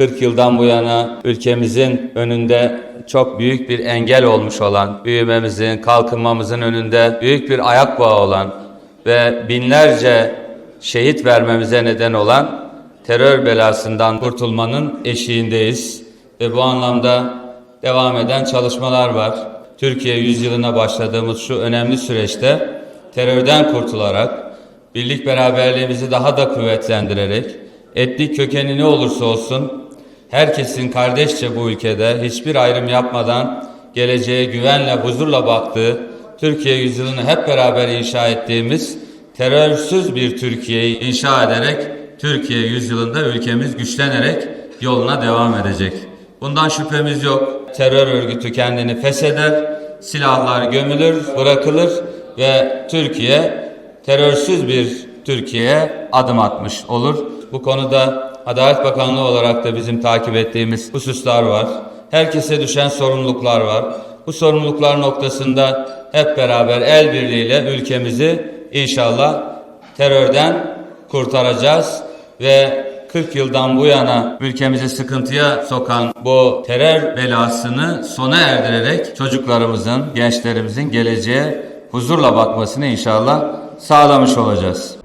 40 yıldan bu yana ülkemizin önünde çok büyük bir engel olmuş olan, büyümemizin, kalkınmamızın önünde büyük bir ayak bağı olan ve binlerce şehit vermemize neden olan terör belasından kurtulmanın eşiğindeyiz. Ve bu anlamda devam eden çalışmalar var. Türkiye yüzyılına başladığımız şu önemli süreçte terörden kurtularak, birlik beraberliğimizi daha da kuvvetlendirerek, etnik kökeni ne olursa olsun, herkesin kardeşçe bu ülkede hiçbir ayrım yapmadan geleceğe güvenle, huzurla baktığı, Türkiye yüzyılını hep beraber inşa ettiğimiz terörsüz bir Türkiye'yi inşa ederek Türkiye yüzyılında ülkemiz güçlenerek yoluna devam edecek. Bundan şüphemiz yok. Terör örgütü kendini fesheder, silahlar gömülür, bırakılır ve Türkiye terörsüz bir Türkiye'ye adım atmış olur. Bu konuda Adalet Bakanlığı olarak da bizim takip ettiğimiz hususlar var. Herkese düşen sorumluluklar var. Bu sorumluluklar noktasında hep beraber el birliğiyle ülkemizi inşallah terörden kurtaracağız ve 40 yıldan bu yana ülkemizi sıkıntıya sokan bu terör belasını sona erdirerek çocuklarımızın, gençlerimizin geleceğe huzurla bakmasını inşallah sağlamış olacağız.